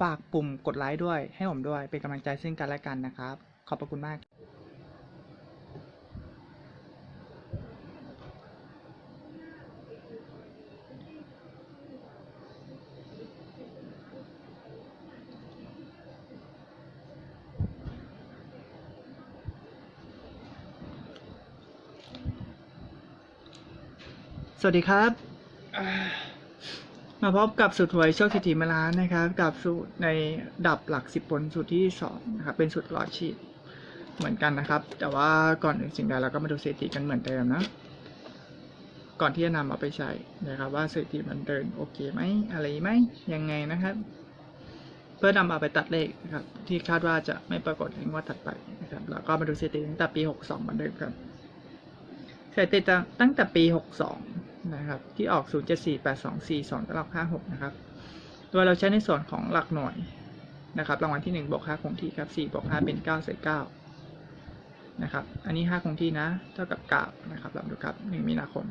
ฝากปุ่มกดไลค์ด้วย ให้ผมด้วย เป็นกำลังใจซึ่งกันและกันนะครับ ขอบพระคุณมากสวัสดีครับ มาพบกับสูตรหวยโชคสิทธิมาล้านนะครับ กับสูตรในดับหลักสิบบนสูตรที่สองนะครับ เป็นสูตรหลอดชีพเหมือนกันนะครับ แต่ว่าก่อนอื่นสิ่งใดเราก็มาดูสถิติกันเหมือนเดิมนะ ก่อนที่จะนำเอาไปใช้นะครับ ว่าสถิติมันเดินโอเคไหมอะไรไหมยังไงนะครับ เพื่อนำเอาไปตัดเลขนะครับ ที่คาดว่าจะไม่ปรากฏในงวดถัดไปนะครับแล้วก็มาดูสถิติตั้งแต่ปีหกสองเหมือนเดิมครับสถิติตั้งแต่ปี 62 นะครับ ที่ออก 0 7 4 8 2 4 2ตลอด56 นะครับโดยเราใช้ในส่วนของหลักหน่วยนะครับ รางวัลที่ 1บวก5คงที่ครับ4บวก5เป็น9ใส่9นะครับ อันนี้ 5 คงที่นะ เท่ากับ9นะครับลองดูครับ 1 มีนาคม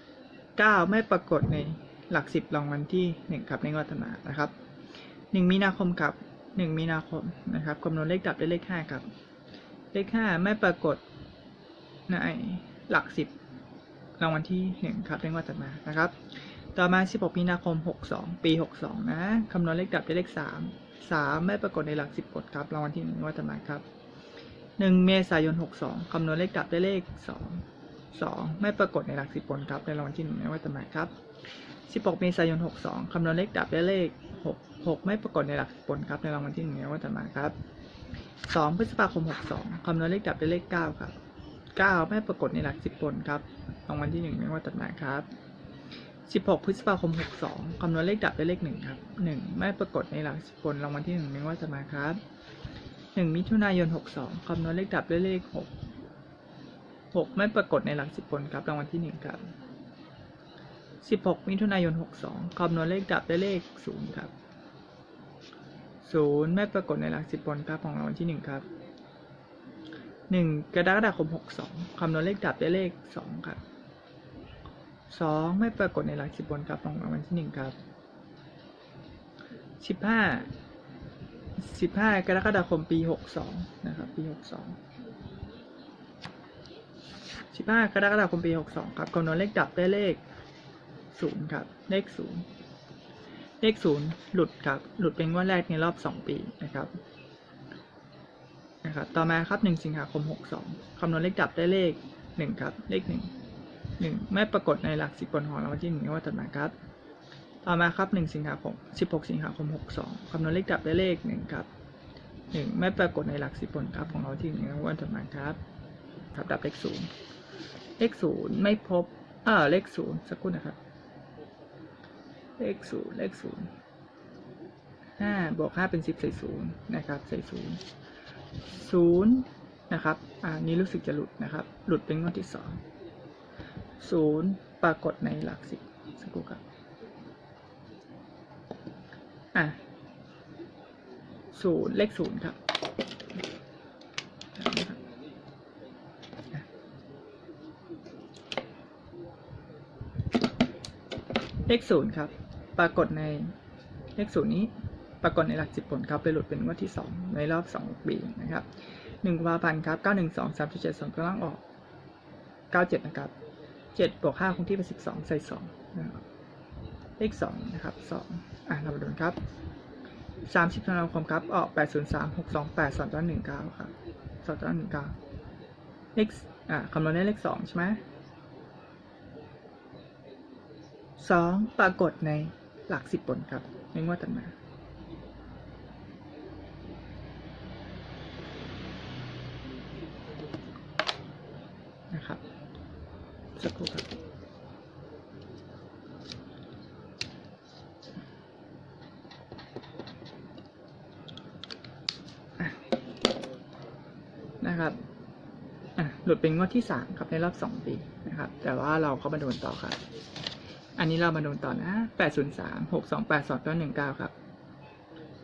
9 ไม่ปรากฏในหลัก 10 รางวัลที่ 1 ครับ ในงวดถัดมานะครับ 1 มีนาคมครับ 1 มีนาคมนะครับคำนวณเลขดับได้เลข 5 ครับ เลข 5 ไม่ปรากฏในหลักสิบ รางวัลที่หนึ่งครับในงวดถัดมานะครับ ต่อมา 16 มีนาคม 62 ปี 62 นะคำนวณเลขดับด้วยเลข 3 3 ไม่ปรากฏในหลัก 10กฎครับรางวัลที่หนึ่งงวดถัดมาครับ 1 เมษายน 62คำนวณเลขดับด้วยเลข 2 2 ไม่ปรากฏในหลัก 10กฎครับในรางวัลที่หนึ่งในงวดถัดมาครับ 16 เมษายน 62คำนวณเลขดับด้วยเลข 6 6 ไม่ปรากฏในหลัก10กฎครับในรางวัลที่หนึ่งในงวดถัดมาครับ 2 พฤษภาคม 62คำนวณเลขดับด้วยเลข 9 ครับ 9 ไม่ปรากฏในหลัก 10 บนครับรางวัลที่1ในงวดถัดมาครับ 16 พฤษภาคม 62คำนวณเลขดับด้วยเลข 1 ครับ 1 ไม่ปรากฏในหลัก 10 บนรางวัลที่1ในงวดถัดมาครับ 1 มิถุนายน 62คำนวณเลขดับด้วยเลข 6 6 ไม่ปรากฏในหลัก 10 บนครับรางวัลที่ 1 ครับ 16 มิถุนายน 62คำนวณเลขดับด้วยเลข 0 ครับ 0 ไม่ปรากฏในหลัก 10 บนครับของรางวัลที่ 1 ครับ หนึ่งกรกฎาคมหกสองคำนวณเลขดับได้เลขสองครับสองไม่ปรากฏในหลักสิบบนครับของรางวัลที่หนึ่งครับสิบห้าสิบห้ากรกฎาคมปีหกสองนะครับปีหกสองสิบห้ากรกฎาคมปีหกสองครับคำนวณเลขดับได้เลขศูนย์ครับ เลขศูนย์เลขศูนย์หลุดครับ หลุดเป็นงวดแรกในรอบสองปีนะครับ นะครับ ต่อมาครับ1สิงหาคม 62คำนวณเลขดับได้เลข 1 ครับ เลข 1 1 ไม่ปรากฏในหลักสิบบนของรางวัลที่1ในวันถัดมาครับ ต่อมาครับ1สิงหาคม 16 สิงหาคม 62คำนวณเลขดับได้เลข 1 ครับ 1 ไม่ปรากฏในหลักสิบบนครับของรางวัลที่1ในวันถัดมาครับครับดับเลข 0 เลข 0 ไม่พบเออเลข 0 สักครู่นะครับ เลข 0 เลข 0 5บวก5เป็น 10 ใส่ 0 นะครับ ใส่ 0 ศูนย์นะครับอ่านี้รู้สึกจะหลุดนะครับ หลุดเป็นงวดที่สองศูนย์ปรากฏในหลักสิบสักครู่ครับอะศูนย์เลขศูนย์ครับเลขศูนย์ครับ ปรากฏในเลขศูนย์นี้ ปรากฏในหลักสิบผลครับเลยหลุดเป็นงวดที่สองในรอบสองปีนะครับหนึ่งกุมภาพันธ์ครับเก้าหนึ่งสองสามเจ็ดสองกำลังออกเก้าเจ็ดนะครับเจ็ดบวกห้าคงที่เป็นสิบสองใส่สองนะครับเลขสองนะครับสองอะ เรามาดูครับสามสิบธันวาคมครับ ออกแปดศูนย์สามหกสองแปดสองต้นหนึ่งเก้าครับสองต้นหนึ่งเก้าเลขอ่าคำนวณได้เลขสองใช่ไหมสองปรากฏในหลักสิบบนครับ ในงวดถัดมา นะครับสักครู่ครับอะ นะครับหลุดเป็นงวดที่สามครับในรอบสองปีนะครับ แต่ว่าเราเข้ามาโดนต่อครับ อันนี้เรามาโดนต่อนะแปดศูนย์สามหกสองแปดสองเก้าหนึ่งเก้าครับ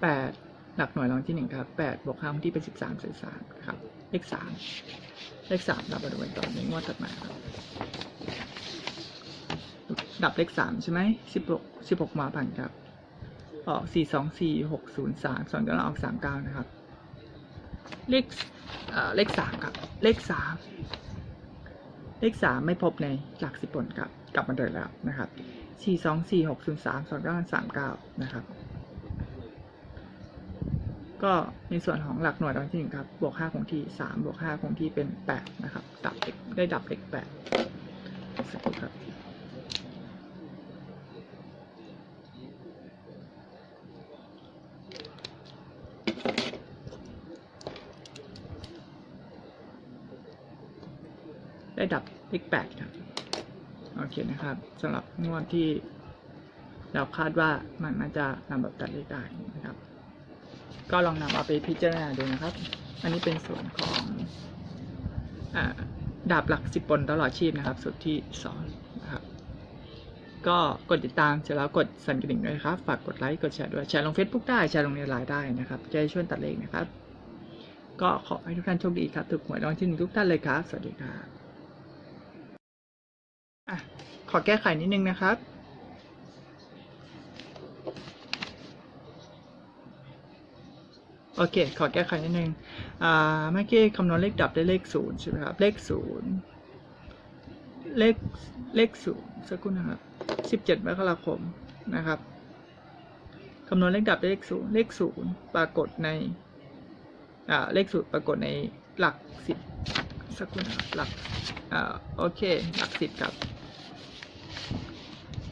แปดหลักหน่วยรองที่หนึ่งครับแปดบวกห้าที่เป็นสิบสามส่วนสามครับ เลขสามเลขสามเรามาโดนต่อในงวดถัดมาครับดับเลขสามใช่ไหมสิบหกสิบหกมาพันครับออกสี่สองสี่หกศูนย์สามสองก็ออกสามเก้านะครับ เลข เเลขสามครับ เลขสามเลขสามไม่พบในหลักสิบบนครับ กลับมาเดินแล้วนะครับสี่สองสี่หกศูนย์สามสองเก้าสามเก้านะครับ ก็ในส่วนของหลักหน่วยตอนที่หนึ่งครับ บวกห้าคงที่สามบวกห้าคงที่เป็นแปดนะครับ ดับเลขได้ดับเลขแปดสักครู่ครับ ได้ดับเลขแปดครับโอเคนะครับสำหรับงวดที่ เราคาดว่ามันน่าจะนำแบบตัดเลขได้นะครับ ก็ลองนำเอาไปพิจารณาดูนะครับ อันนี้เป็นส่วนของอดาบหลักสิบบนตลอดชีพนะครับสุดที่สองนะครับก็กดติดตามเสร็จแล้วกดสั่นกระดิ่งด้วยครับ ฝากกดไลค์กดแชร์ด้วยแชร์ลง Facebook ได้แชร์ลงในไลน์ได้นะครับจะช่วยตัดเลขนะครับ ก็ขอให้ทุกท่านโชคดีครับ ถูกหวยรางวัลที่หนึ่งทุกท่านเลยครับ สวัสดีครับ ขอแก้ไขนิดนึงนะครับ โอเค ขอแก้ไขนิดนึงอ่าเมื่อกี้คำนวณเลขดับได้เลขศูนย์ใช่ไหมครับ เลขศูนย์เลขเลขศูนย์สักครู่นะครับสิบเจ็ดมกราคมนะครับคำนวณเลขดับได้เลขศูนย์เลขศูนย์ปรากฏในอ่าเลขศูนย์ปรากฏในหลักสิบสักครู่นะครับหลักอ่าโอเค หลักสิบครับ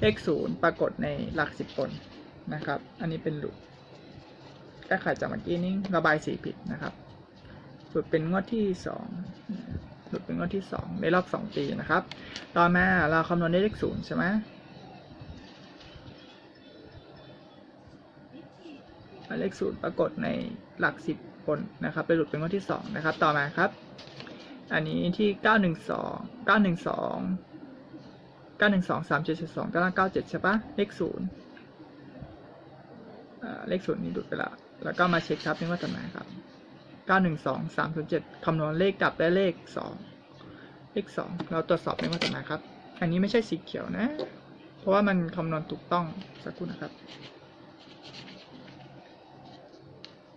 เลขศูนย์ปรากฏในหลักสิบคนนะครับ อันนี้เป็นหลุดแก้ไขจากเมื่อกี้นี้ระบายสีผิดนะครับหลุดเป็นงวดที่สองหลุดเป็นงวดที่สองในรอบสองปีนะครับ ต่อมาเราคำนวณได้เลขศูนย์ใช่ไหมเลขศูนย์ปรากฏในหลักสิบคนนะครับไปหลุดเป็นงวดที่สองนะครับ ต่อมาครับ อันนี้ที่เก้าหนึ่งสองเก้าหนึ่งสอง เก้าหนึ่งสองสามเจ็ดสองเก้าเก้าเจ็ดใช่ปะเลขศูนย์เลขศูนย์นี้ดุดไปแล้ว แล้วก็มาเช็คครับนี่ว่าจะไหนครับเก้าหนึ่งสองสามศูนย์เจ็ดคำนวณเลขกลับได้เลขสองเลขสองเราตรวจสอบนี่ว่าจะไหนครับ อันนี้ไม่ใช่สีเขียวนะ เพราะว่ามันคำนวณถูกต้องสักครู่นะครับ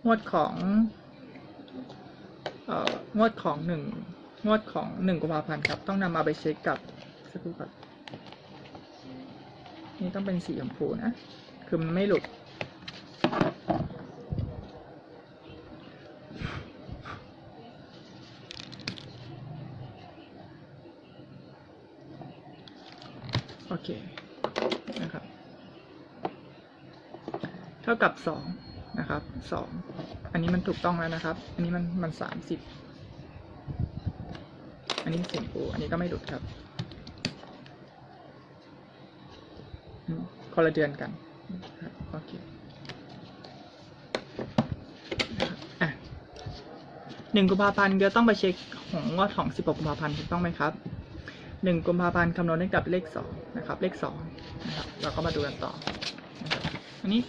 งวดของเอ่องวดของหนึ่งงวดของหนึ่งกุมภาพันธ์ครับ ต้องนำมาไปเช็คกับสักครู่ครับ นี่ต้องเป็นสีชมพูนะ คือมันไม่หลุด โอเค นะครับ เท่ากับสองนะครับสองอันนี้มันถูกต้องแล้วนะครับ อันนี้มันมันสามสิบอันนี้สีชมพูอันนี้ก็ไม่หลุดครับ คนละเดือนกันโอเคหนึ่งกุมภาพันธ์ก็ต้องไปเช็คของงวดของสิบหกกุมภาพันธ์ถูกต้องไหมครับหนึ่งกุมภาพันธ์คำนวณเลขดับเลขสองนะครับ เลขสองนะครับเราก็มาดูกันต่อนะอันนี้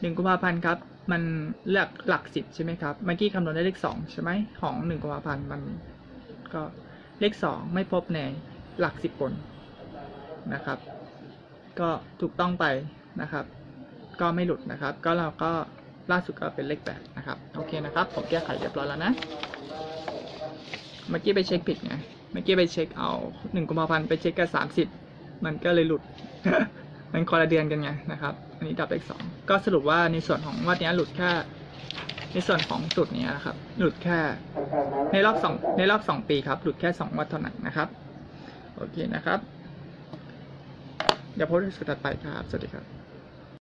หนึ่งกุมภาพันธ์ครับ มันเลือกหลักสิบใช่ไหมครับเมื่อกี้คำนวณได้เลขสองใช่ไหมของหนึ่งกุมภาพันธ์มันก็เลขสองไม่พบในหลักสิบคนนะครับ ก็ถูกต้องไปนะครับ ก็ไม่หลุดนะครับ ก็เราก็ล่าสุดก็เป็นเลขแปดนะครับ โอเคนะครับ ผมแก้ไขเรียบร้อยแล้วนะ เมื่อกี้ไปเช็คผิดไง เมื่อกี้ไปเช็คเอาหนึ่งกุมภาพันธ์ไปเช็คกับสามสิบมันก็เลยหลุด มันคนละเดือนกันไงนะครับ อันนี้ดับเลขสองก็สรุปว่าในส่วนของวัดนี้หลุดแค่ในส่วนของจุดนี้นะครับ หลุดแค่ในรอบสองในรอบสองปีครับ หลุดแค่สองวัดเท่านั้นนะครับ โอเคนะครับ เดี๋ยวพบกันในสุดถัดไปครับ สวัสดีครับ